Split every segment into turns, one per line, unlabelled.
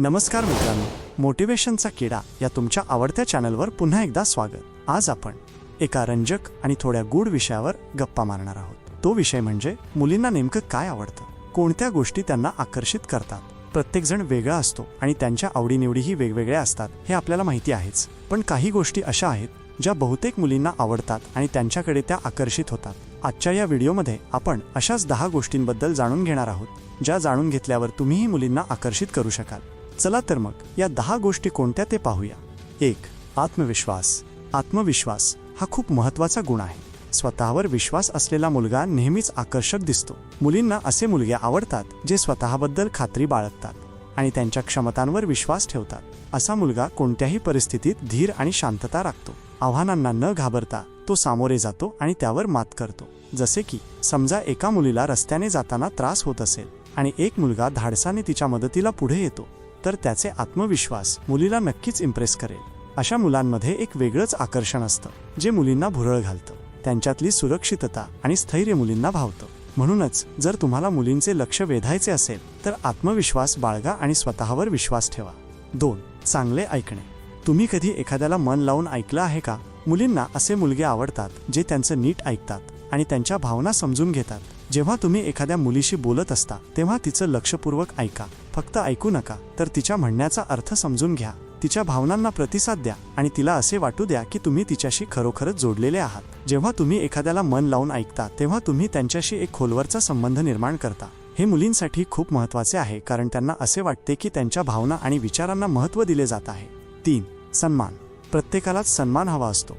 नमस्कार मित्रांनो मोटिवेशनचा किडा या तुमच्या आवडत्या चॅनलवर पुन्हा एकदा स्वागत. आज आपण एका रंजक आणि थोड्या गूढ विषयावर गप्पा मारणार आहोत. तो विषय म्हणजे मुलींना नेमकं काय आवडतं? कोणत्या गोष्टी त्यांना आकर्षित करतात? प्रत्येकजण वेगळा असतो आणि त्यांच्या आवडीनिवडीही वेगवेगळ्या असतात हे आपल्याला माहिती आहेच. पण काही गोष्टी अशा आहेत ज्या बहुतेक मुलींना आवडतात आणि त्यांच्याकडे त्या आकर्षित होतात. आजच्या या व्हिडिओमध्ये आपण अशाच दहा गोष्टींबद्दल जाणून घेणार आहोत ज्या जाणून घेतल्यावर तुम्हीही मुलींना आकर्षित करू शकाल. चला तर मग या दहा गोष्टी कोणत्या ते पाहूया. एक आत्मविश्वास. आत्मविश्वास हा खूप महत्त्वाचा गुण आहे. स्वतःवर विश्वास असलेला मुलगा नेहमीच आकर्षक दिसतो. मुलींना असे मुलगे आवडतात जे स्वतःबद्दल खात्री बाळगतात आणि त्यांच्या क्षमतांवर विश्वास ठेवतात. असा मुलगा कोणत्याही परिस्थितीत धीर आणि शांतता राखतो. आव्हानांना न घाबरता तो सामोरे जातो आणि त्यावर मात करतो. जसे की समजा एका मुलीला रस्त्याने जाताना त्रास होत असेल आणि एक मुलगा धाडसाने तिच्या मदतीला पुढे येतो. तर त्याचे आत्मविश्वास मुलीला नक्कीच इम्प्रेस करेल. अशा मुलांमध्ये एक वेगळंच आकर्षण असतं जे मुलींना भुरळ घालतं त्यांच्यातली सुरक्षितता आणि स्थैर्य मुलींना भावतं. म्हणूनच जर तुम्हाला मुलींचे लक्ष वेधायचे असेल तर आत्मविश्वास बाळगा आणि स्वतःवर विश्वास ठेवा. दोन चांगले ऐकणे. तुम्ही कधी एखाद्याला मन लावून ऐकलं आहे का? मुलींना असे मुलगे आवडतात जे त्यांचं नीट ऐकतात आणि त्यांच्या भावना समजून घेतात. जेव्हा तुम्ही एखाद्या मुलीशी बोलत असता तेव्हा तिचं लक्षपूर्वक ऐका. फक्त ऐकू नका तर तिच्या म्हणण्याचा अर्थ समजून घ्या. तिच्या भावनांना प्रतिसाद द्या आणि तिला असे वाटू द्या की तुम्ही तिच्याशी खरोखरच जोडलेले आहात. जेव्हा तुम्ही एखाद्याला मन लावून ऐकता तेव्हा तुम्ही त्यांच्याशी एक खोलवरचा संबंध निर्माण करता. हे मुलींसाठी खूप महत्त्वाचे आहे कारण त्यांना असे वाटते की त्यांच्या भावना आणि विचारांना महत्त्व दिले जात आहे. तीन सन्मान. प्रत्येकालाच सन्मान हवा असतो.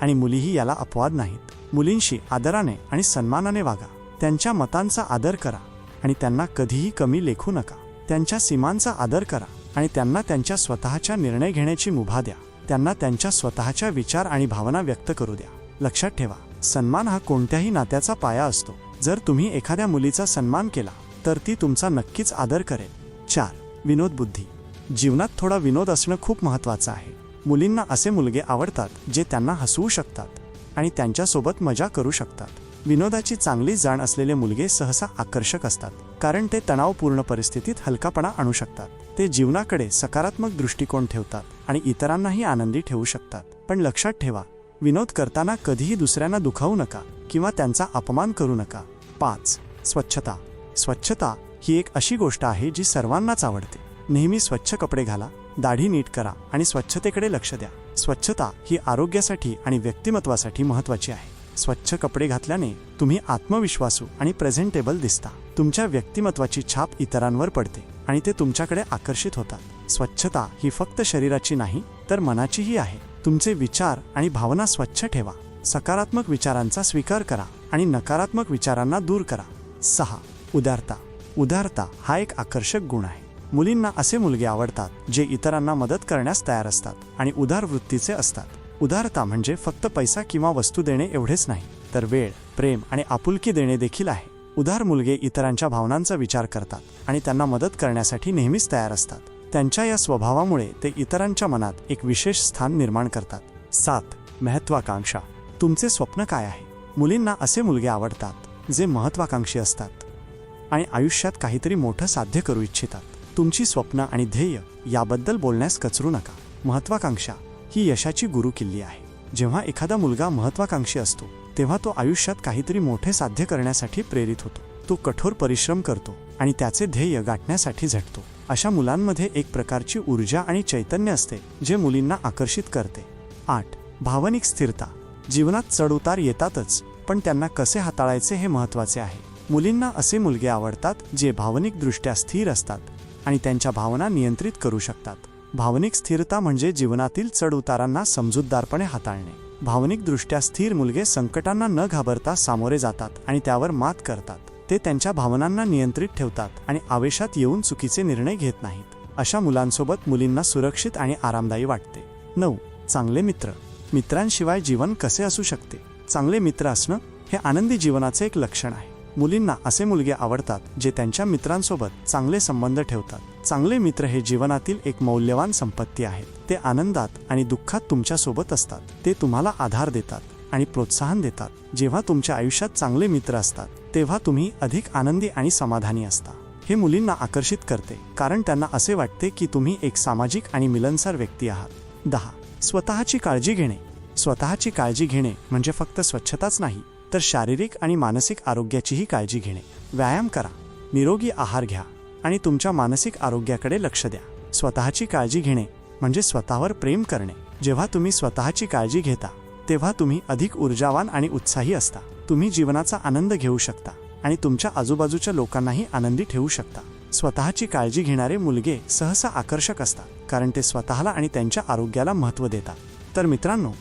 आणि मुलीही याला अपवाद नाहीत. मुलींशी आदराने आणि सन्मानाने वागा. त्यांच्या मतांचा आदर करा आणि त्यांना कधीही कमी लेखू नका. त्यांच्या सीमांचा आदर करा आणि त्यांना त्यांच्या स्वतःच्या निर्णय घेण्याची मुभा द्या. त्यांना त्यांच्या स्वतःच्या विचार आणि भावना व्यक्त करू द्या. लक्षात ठेवा सन्मान हा कोणत्याही नात्याचा पाया असतो. जर तुम्ही एखाद्या मुलीचा सन्मान केला तर ती तुमचा नक्कीच आदर करेल. चार विनोद बुद्धी. जीवनात थोडा विनोद असणं खूप महत्वाचं आहे. मुलींना असे मुलगे आवडतात जे त्यांना हसवू शकतात आणि त्यांच्यासोबत मजा करू शकतात. विनोदाची चांगली जाण असलेले मुलगे सहसा आकर्षक असतात कारण ते तणावपूर्ण परिस्थितीत हलकापणा आणू शकतात. ते जीवनाकडे सकारात्मक दृष्टिकोन ठेवतात आणि इतरांनाही आनंदी ठेवू शकतात. पण लक्षात ठेवा विनोद करताना कधीही दुसऱ्यांना दुखावू नका किंवा त्यांचा अपमान करू नका. पाच स्वच्छता. स्वच्छता ही एक अशी गोष्ट आहे जी सर्वांनाच आवडते. नेहमी स्वच्छ कपडे घाला दाढी नीट करा आणि स्वच्छतेकडे लक्ष द्या. स्वच्छता ही आरोग्यासाठी आणि व्यक्तिमत्वासाठी महत्वाची आहे. स्वच्छ कपडे घातल्याने तुम्ही आत्मविश्वासू आणि प्रेझेंटेबल दिसता. तुमच्या व्यक्तिमत्वाची छाप इतरांवर पडते आणि ते तुमच्याकडे आकर्षित होतात. स्वच्छता ही फक्त शरीराची नाही तर मनाचीही आहे. तुमचे विचार आणि भावना स्वच्छ ठेवा. सकारात्मक विचारांचा स्वीकार करा आणि नकारात्मक विचारांना दूर करा. सहा. उदारता. उदारता हा एक आकर्षक गुण आहे. मुलींना असे मुलगे आवडतात जे इतरांना मदत करण्यास तयार असतात आणि उदार वृत्तीचे असतात. उदारता म्हणजे फक्त पैसा किंवा वस्तू देणे एवढेच नाही तर वेळ प्रेम आणि आपुलकी देणे देखील आहे. उदार मुलगे इतरांच्या भावनांचा विचार करतात आणि त्यांना मदत करण्यासाठी नेहमीच तयार असतात. त्यांच्या या स्वभावामुळे ते इतरांच्या मनात एक विशेष स्थान निर्माण करतात. सात महत्वाकांक्षा. तुमचे स्वप्न काय आहे? मुलींना असे मुलगे आवडतात जे महत्वाकांक्षी असतात आणि आयुष्यात काहीतरी मोठं साध्य करू इच्छितात. तुमची स्वप्न आणि ध्येय याबद्दल बोलण्यास कचरू नका. महत्वाकांक्षा. ही यशाची गुरुकिल्ली आहे. जेव्हा एखादा मुलगा महत्वाकांक्षी असतो तेव्हा तो आयुष्यात काहीतरी मोठे साध्य करण्यासाठी प्रेरित होतो. तो कठोर परिश्रम करतो आणि त्याचे ध्येय गाठण्यासाठी झटतो. अशा मुलांमध्ये एक प्रकारची ऊर्जा आणि चैतन्य असते जे मुलींना आकर्षित करते. आठ. भावनिक स्थिरता. जीवनात चढउतार येतातच पण त्यांना कसे हाताळायचे हे महत्त्वाचे आहे. मुलींना असे मुलगे आवडतात जे भावनिकदृष्ट्या स्थिर असतात आणि त्यांच्या भावना नियंत्रित करू शकतात. भावनिक स्थिरता म्हणजे जीवनातील चढउतारांना समजूतदारपणे हाताळणे. भावनिकदृष्ट्या स्थिर मुलगे संकटांना न घाबरता सामोरे जातात आणि त्यावर मात करतात. ते त्यांच्या भावनांना नियंत्रित ठेवतात आणि आवेशात येऊन चुकीचे निर्णय घेत नाहीत. अशा मुलांसोबत मुलींना सुरक्षित आणि आरामदायी वाटते. नऊ. चांगले मित्र. मित्रांशिवाय जीवन कसे असू शकते? चांगले मित्र असणं हे आनंदी जीवनाचे एक लक्षण आहे. मुलींना असे मुलगे आवडतात जे त्यांच्या मित्रांसोबत चांगले संबंध ठेवतात. चांगले मित्र हे जीवनातील एक मौल्यवान संपत्ती आहेत. ते आनंदात आणि दुःखात तुमच्यासोबत असतात. ते तुम्हाला आधार देतात आणि प्रोत्साहन देतात. जेव्हा तुमच्या आयुष्यात चांगले मित्र असतात तेव्हा तुम्ही अधिक आनंदी आणि समाधानी असता. हे मुलींना आकर्षित करते कारण त्यांना असे वाटते की तुम्ही एक सामाजिक आणि मिलनसार व्यक्ती आहात. दहा. स्वतःची काळजी घेणे. स्वतःची काळजी घेणे म्हणजे फक्त स्वच्छताच नाही तर शारीरिक आणि मानसिक आरोग्याचीही काळजी घेणे. व्यायाम करा. निरोगी आहार घ्या आणि तुमच्या मानसिक आरोग्याकडे लक्ष द्या. स्वतःची काळजी घेणे म्हणजे स्वतःवर प्रेम करणे. जेव्हा तुम्ही स्वतःची काळजी घेता तेव्हा तुम्ही अधिक ऊर्जावान आणि उत्साही असता. तुम्ही जीवनाचा आनंद घेऊ शकता आणि तुमच्या आजूबाजूच्या लोकांनाही आनंदी ठेवू शकता. स्वतःची काळजी घेणारे मुलगे सहसा आकर्षक असतात कारण ते स्वतःला आणि त्यांच्या आरोग्याला महत्त्व देतात. तर मित्रांनो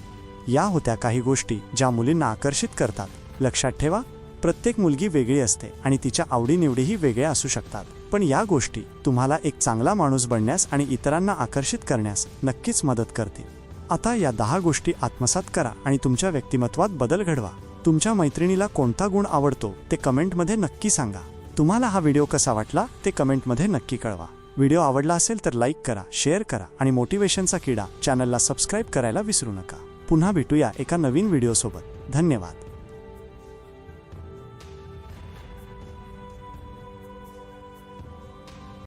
या होत्या काही गोष्टी ज्या मुलींना आकर्षित करतात. लक्षात ठेवा प्रत्येक मुलगी वेगळी असते आणि तिच्या आवडीनिवडीही वेगळ्या असू शकतात. पण या गोष्टी तुम्हाला एक चांगला माणूस बनण्यास आणि इतरांना आकर्षित करण्यास नक्कीच मदत करतील. आता या दहा गोष्टी आत्मसात करा आणि तुमच्या व्यक्तिमत्वात बदल घडवा. तुमच्या मैत्रिणीला कोणता गुण आवडतो ते कमेंटमध्ये नक्की सांगा. तुम्हाला हा व्हिडिओ कसा वाटला ते कमेंटमध्ये नक्की कळवा. व्हिडिओ आवडला असेल तर लाईक करा शेअर करा आणि मोटिवेशनचा किडा चॅनलला सबस्क्राईब करायला विसरू नका. पुन्हा भेटूया एका नवीन व्हिडिओसोबत. धन्यवाद.